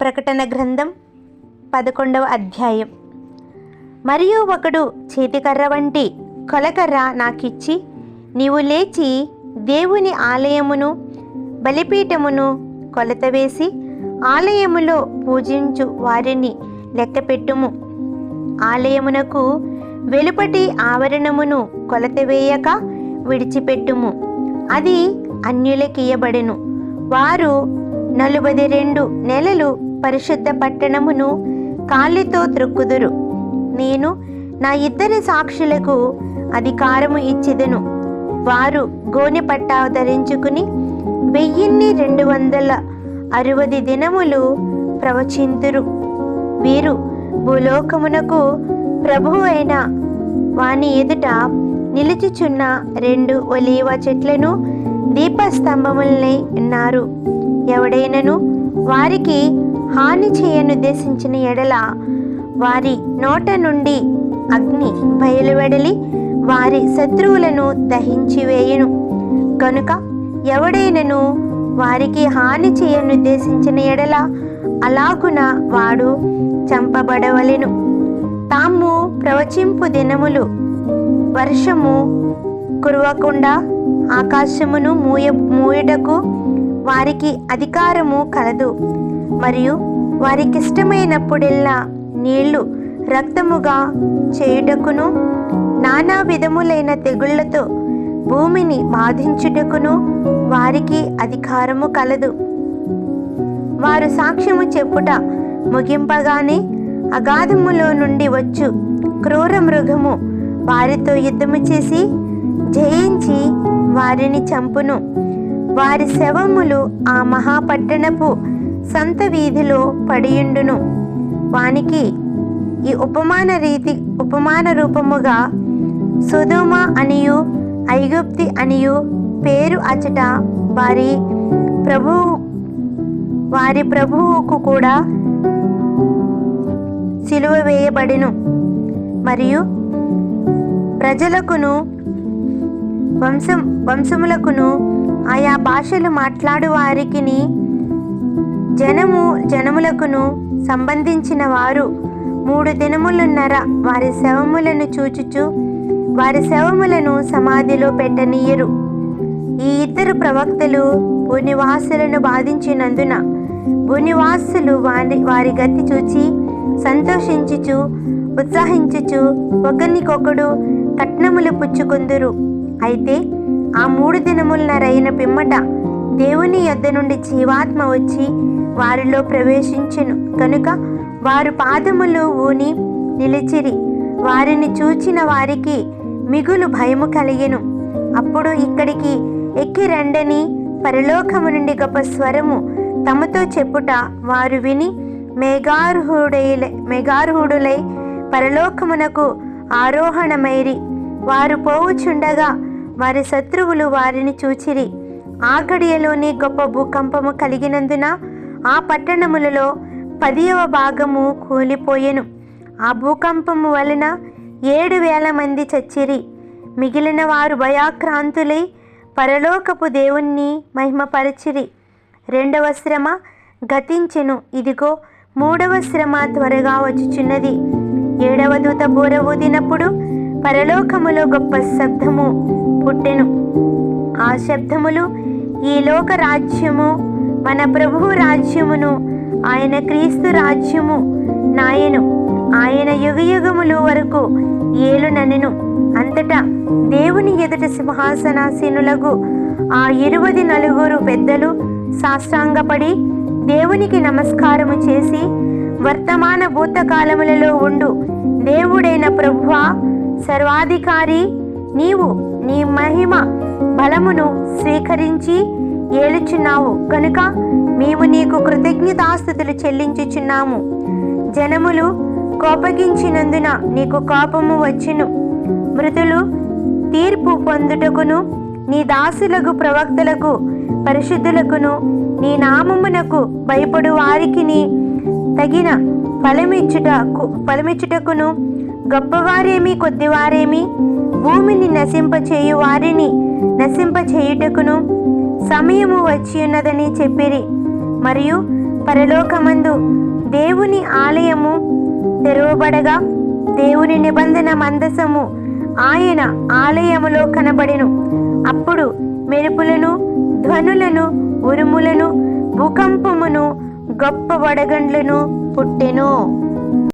ప్రకటన గ్రంథం పదకొండవ అధ్యాయం. మరియు ఒకడు చేతికర్ర వంటి కొలకర్ర నాకిచ్చి నీవు లేచి దేవుని ఆలయమును బలిపీఠమును కొలత వేసి ఆలయములో పూజించు వారిని లెక్కపెట్టుము. ఆలయమునకు వెలుపటి ఆవరణమును కొలత వేయక విడిచిపెట్టుము. అది అన్యులకియబడెను వారు నలుబది రెండు నెలలు పరిశుద్ధ పట్టణమును కాళ్ళతో త్రొక్కుదురు. నేను నా ఇద్దరి సాక్షులకు అధికారము ఇచ్చెదను. వారు గోనె పట్టా ధరించుకుని వెయ్యిన్ని రెండు వందల అరవది దినములు ప్రవచింతురు. వీరు భూలోకమునకు ప్రభువు అయిన వాని ఎదుట నిలుచుచున్న రెండు ఒలీవ చెట్లను దీపస్తంభములనై ఉన్నారు. ఎవడైనను వారికి హాని చేయనుద్దేశించిన ఎడల వారి నోట నుండి అగ్ని బయలువెడలి వారి శత్రువులను దహించి వేయును. కనుక ఎవడైనను వారికి హాని చేయనుద్దేశించిన ఎడల అలాగున వాడు చంపబడవలెను. తాము ప్రవచింపు దినములు వర్షము కురవకుండా ఆకాశమును మూయ మూయటకు వారికి అధికారము కలదు. మరియు వారికిష్టమైనప్పుడెల్లా నీళ్ళు రక్తముగా చేయుటకును నానా విధములైన తెగుళ్ళతో భూమిని బాధించుటకును వారికి అధికారము కలదు. వారు సాక్ష్యము చెప్పుట ముగింపగానే అగాధములో నుండి వచ్చు. క్రూర మృగము వారితో యుద్ధము చేసి జయించి వారిని చంపును. వారి శవములు ఆ మహాపట్టణపు సంత వీధిలో పడియుండును. వానికి ఈ ఉపమాన రీతి ఉపమాన రూపముగా సుధుమ అనియు ఐగుప్తి అనియు పేరు అచట వారి ప్రభువు వారి ప్రభువుకు కూడా సిలువ వేయబడిను. మరియు ప్రజలకును వంశం వంశములకును ఆయా భాషలు మాట్లాడు వారికిని జనము జనములకును సంబంధించిన వారు మూడు దినములున్నర వారి శవములను చూచుచు వారి శవములను సమాధిలో పెట్టనీయరు. ఈ ఇద్దరు ప్రవక్తలు భూనివాసులను బాధించినందున భూనివాసులు వారి వారి గతి చూచి సంతోషించుచు ఉత్సాహించుచు ఒకరినికొకడు కట్నములు పుచ్చుకుందురు. అయితే ఆ మూడు దినములనరైన పిమ్మట దేవుని యొద్ద నుండి జీవాత్మ వచ్చి వారిలో ప్రవేశించెను. కనుక వారు పాదములు ఊని నిలిచిరి. వారిని చూచిన వారికి మిగులు భయము కలిగెను. అప్పుడు ఇక్కడికి ఎక్కి రండని పరలోకము నుండి గొప్ప స్వరము తమతో చెప్పుట వారు విని మేఘార్హుడై మేఘార్హుడులై పరలోకమునకు ఆరోహణమైరి. వారు పోవుచుండగా వారి శత్రువులు వారిని చూచిరి. ఆ గడియలోనే గొప్ప భూకంపము కలిగినందున ఆ పట్టణములలో పదియవ భాగము కూలిపోయెను. ఆ భూకంపము వలన ఏడు వేల మంది చచ్చిరి. మిగిలిన వారు భయాక్రాంతులై పరలోకపు దేవుణ్ణి మహిమపరచిరి. రెండవ శ్రమ గతించెను. ఇదిగో మూడవ శ్రమ త్వరగా వచ్చుచున్నది. ఏడవ దూత బూర ఊదినప్పుడు పరలోకములో గొప్ప శబ్దము. పుట్టెను. ఆ శబ్దములు ఈ లోక రాజ్యము మన ప్రభువు రాజ్యమును ఆయన క్రీస్తు రాజ్యము నాయను. ఆయన యుగయుగములు వరకు ఏలుననెను. అంతటా దేవుని ఎదుట సింహాసనాసీనులకు ఆ ఇరువది నలుగురు పెద్దలు సాష్టాంగపడి దేవునికి నమస్కారము చేసి వర్తమాన భూతకాలములలో ఉండు. దేవుడైన ప్రభువా సర్వాధికారి నీవు నీ మహిమ బలమును స్వీకరించి ఏలుచున్నావు. కనుక మేము నీకు కృతజ్ఞతాస్థుతులు చెల్లించుచున్నాము. జనములు కోపగించినందున నీకు కోపము వచ్చును. మృతులు తీర్పు పొందుటకును నీ దాసులకు ప్రవక్తలకు పరిశుద్ధులకును నీ నామమునకు భయపడు వారికి తగిన ఫలమిచ్చుటకు ఫలమిచ్చుటకును గొప్పవారేమి కొద్దివారేమి భూమిని నశింపచేయు వారిని నశింపచేయుటకును సమయము వచ్చి ఉన్నదని చెప్పిరి. మరియు పరలోకమందు దేవుని ఆలయము తెరవబడగా దేవుని నిబంధన మందసము ఆయన ఆలయములో కనబడెను. అప్పుడు మెరుపులను ధ్వనులను ఉరుములను భూకంపమును గొప్ప వడగండ్లను పుట్టెను.